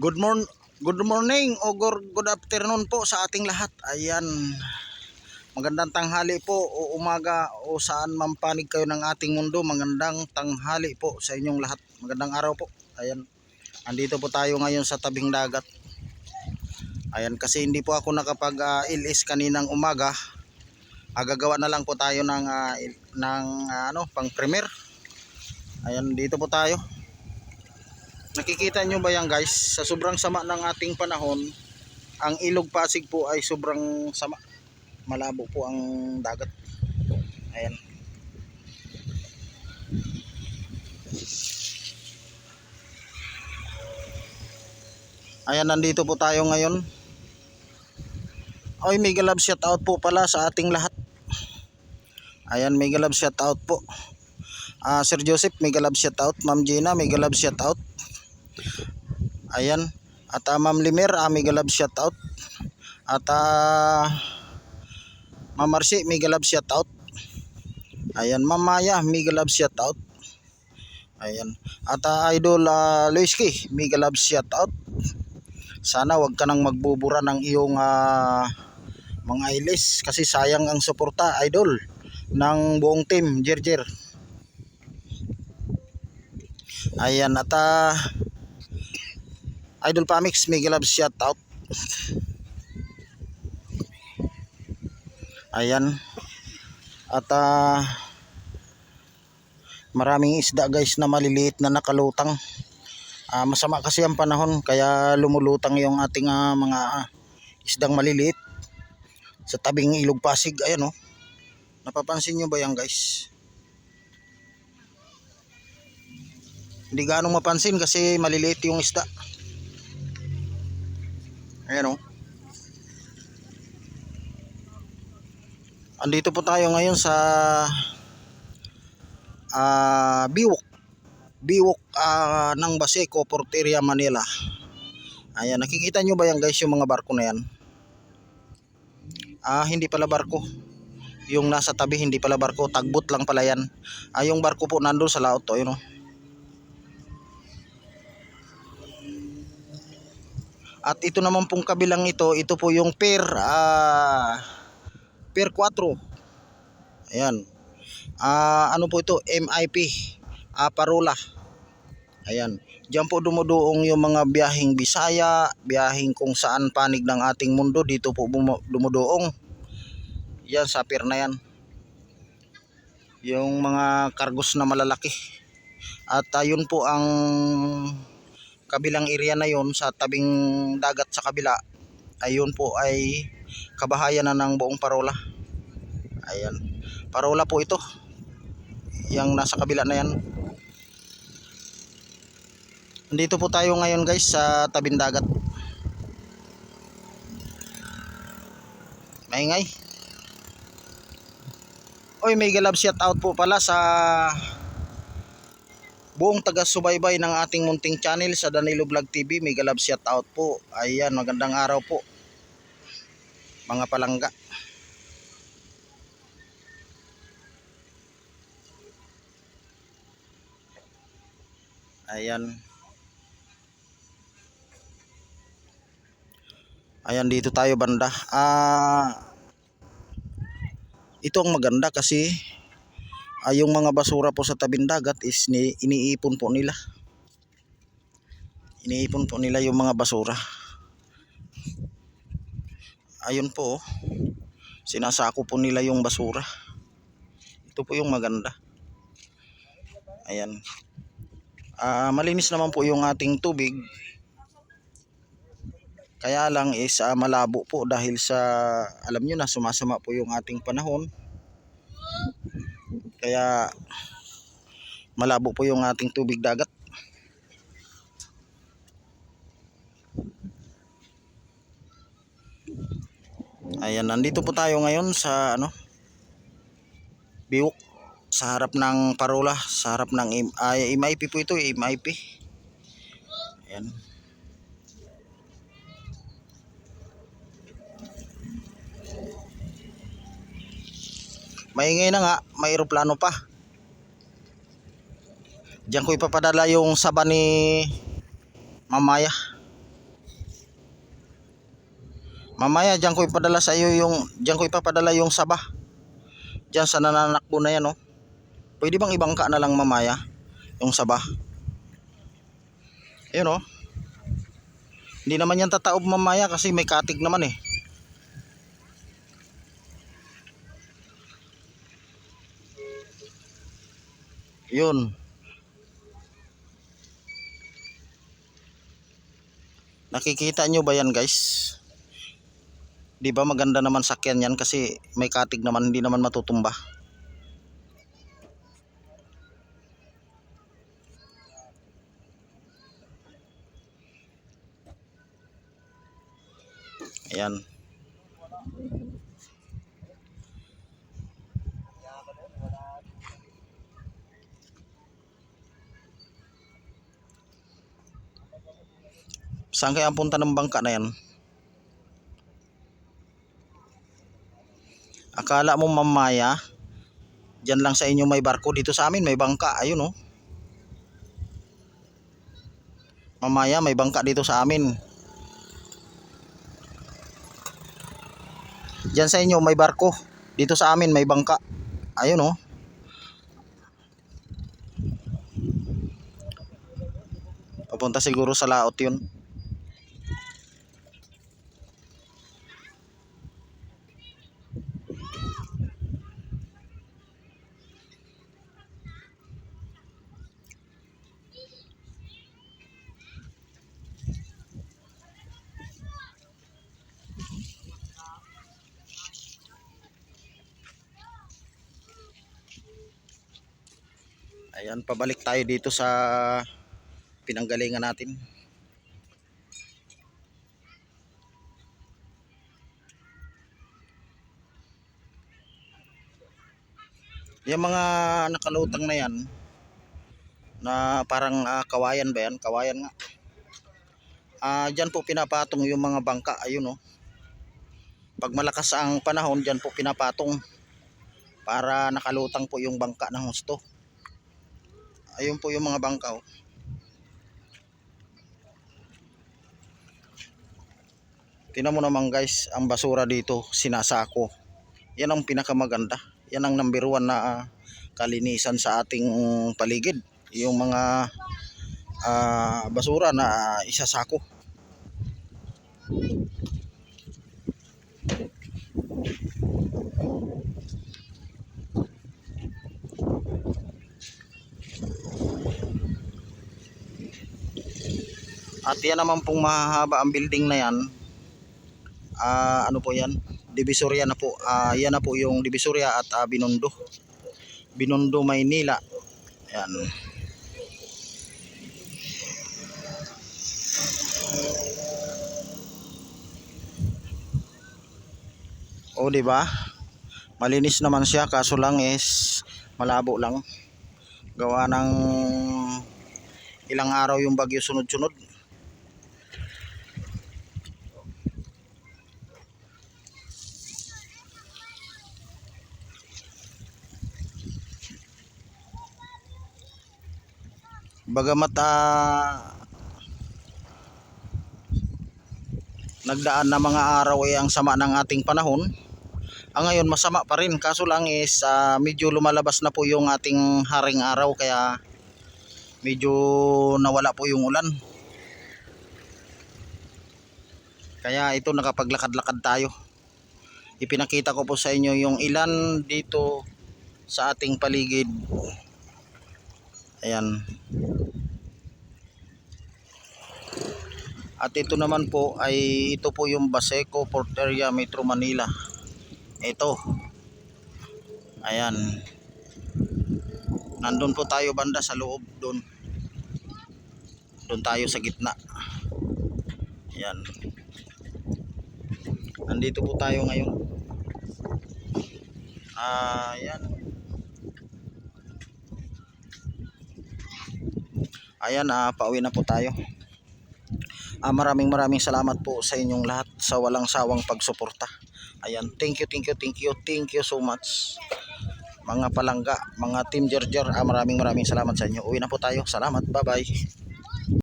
Good morning, good morning o good afternoon po sa ating lahat. Ayan. Magandang tanghali po o umaga o saan man panig kayo ng ating mundo. Magandang tanghali po sa inyong lahat. Magandang araw po. Ayan. Andito po tayo ngayon sa tabing dagat. Ayan kasi hindi po ako nakapag-ilis kaninang umaga. Agagawa na lang po tayo ng il- ng ah, ano, pang premier. Ayan, dito po tayo. Nakikita nyo ba yan guys? Sa sobrang sama ng ating panahon, ang ilog Pasig po ay sobrang sama. Malabo po ang dagat. Ayan. Ayan, nandito po tayo ngayon. Oy, mega love shout out po pala sa ating lahat. Ayan, mega love shout out po. Ah, Sir Joseph, mega love shout out. Ma'am Gina, mega love shout out. Ayan. At uh, Ma'am Limer, uh, mega love shout out. At uh, Ma'am Marcy, mega love shout out. Ayan, Ma'am Maya, mega love shout out. Ayan. At uh, Idol uh, Luiski, mega love shout out. Sana wag ka nang magbubura ng iyong ah, mga ilis kasi sayang ang suporta, idol, ng buong team, Jerjer. Ayan, at ah, Idol Pamix, mega love shout out. Ayan. At ah, maraming isda guys na maliliit na nakalutang. Ah, masama kasi ang panahon kaya lumulutang yung ating ah, mga ah, isdang maliliit sa tabing ilog Pasig. Ayan oh. Napapansin nyo ba yan guys? Hindi ganong mapansin kasi maliliit yung isda. Ayan o. Andito po tayo ngayon sa ah Biwok. Biwok ah, ng Baseco, Porteria, Manila. Ayan, nakikita nyo ba yan guys yung mga barko na yan? Ah, hindi pala barko. Yung nasa tabi hindi pala barko, tagbot lang pala yan. Ah, yung barko po nandun sa laot to, yun o. At ito naman pong kabilang ito, ito po yung Pier ah Pier 4. Ayan. Ah ano po ito? MIP. Ah Parola. Ayan. Diyan po dumuduong yung mga biyaheng Bisaya, biyaheng kung saan panig ng ating mundo dito po dumuduong. Yan sa pier na yan. Yung mga kargos na malalaki. At ayun po ang kabilang area na yon sa tabing dagat sa kabila ayun po ay kabahayan na ng buong parola. Ayan. Parola po ito. Yung nasa kabila na yan. Dito po tayo ngayon guys sa tabing dagat. Maingay. Oy may galab shout out po pala sa buong taga-subaybay ng ating munting channel sa Danilo Vlog TV. Mega love shout out po. Ayan, magandang araw po. Mga palangga. Ayan. Ayan, dito tayo banda. Ah, ito ang maganda kasi ay yung mga basura po sa tabing dagat is ni, iniipon po nila. Iniipon po nila yung mga basura. Ayun po oh. sinasako po nila yung basura. Ito po yung maganda. Ayan. Ah, malinis naman po yung ating tubig. Kaya lang is ah, malabo po dahil sa alam nyo na sumasama po yung ating panahon kaya malabo po yung ating tubig dagat. Ayan, nandito po tayo ngayon sa ano? Biwok sa harap ng parola, sa harap ng MIP po ito, MIP. Ayan. maingay na nga may eroplano pa. Diyan ko ipapadala yung saba ni mamaya. Mamaya diyan ko ipadala sa iyo yung diyan ko ipapadala yung saba. Diyan sa nananakbo na yan oh. pwede bang ibangka na lang mamaya yung saba? Ayun oh. Hindi naman yan tataob mamaya kasi may katig naman eh. Yun. Nakikita nyo ba yan guys? Di ba maganda naman sakyan yan kasi may katig naman hindi naman matutumba. Ayan. Saan kaya ang punta ng bangka na yan? Akala mo mamaya, dyan lang sa inyo may barko. Dito sa amin may bangka. Ayun oh. Mamaya may bangka dito sa amin. Dyan sa inyo may barko. Dito sa amin may bangka. Ayun oh. Papunta siguro sa laot yun. Ayan, pabalik tayo dito sa pinanggalingan natin. Yung mga nakalutang na yan, na parang ah, kawayan ba yan? Kawayan nga. Ah, diyan po pinapatong yung mga bangka, ayun oh. Pag malakas ang panahon, diyan po pinapatong para nakalutang po yung bangka ng husto. Ayun po yung mga bangka oh. Tingnan mo naman guys, ang basura dito sinasako. Yan ang pinakamaganda. Yan ang number one na ah, kalinisan sa ating paligid. Yung mga ah, basura na ah, isasako. At yan naman pong mahahaba ang building na yan. Ah, ano po yan? Divisoria na po. Ah, yan na po yung Divisoria at ah, Binondo. Binondo, Maynila. Yan. O, di ba? Malinis naman siya kaso lang is malabo lang. Gawa ng ilang araw yung bagyo sunod-sunod. Bagamat ah, nagdaan na mga araw ay ang sama ng ating panahon. Ang ngayon masama pa rin kaso lang is ah, medyo lumalabas na po yung ating haring araw kaya medyo nawala po yung ulan. Kaya ito nakapaglakad-lakad tayo. Ipinakita ko po sa inyo yung ilan dito sa ating paligid. Ayan. At ito naman po ay ito po yung Baseco Porteria Metro Manila. Ito. Ayan. Nandun po tayo banda sa loob doon. Doon tayo sa gitna. Ayan. Nandito po tayo ngayon. Ayan. Ayan, ah, pauwi na po tayo. Ah, maraming maraming salamat po sa inyong lahat sa walang sawang pagsuporta. Ayan, thank you, thank you, thank you, thank you so much. Mga palangga, mga team Gerger, ah, maraming maraming salamat sa inyo. Uwi na po tayo. Salamat, bye-bye.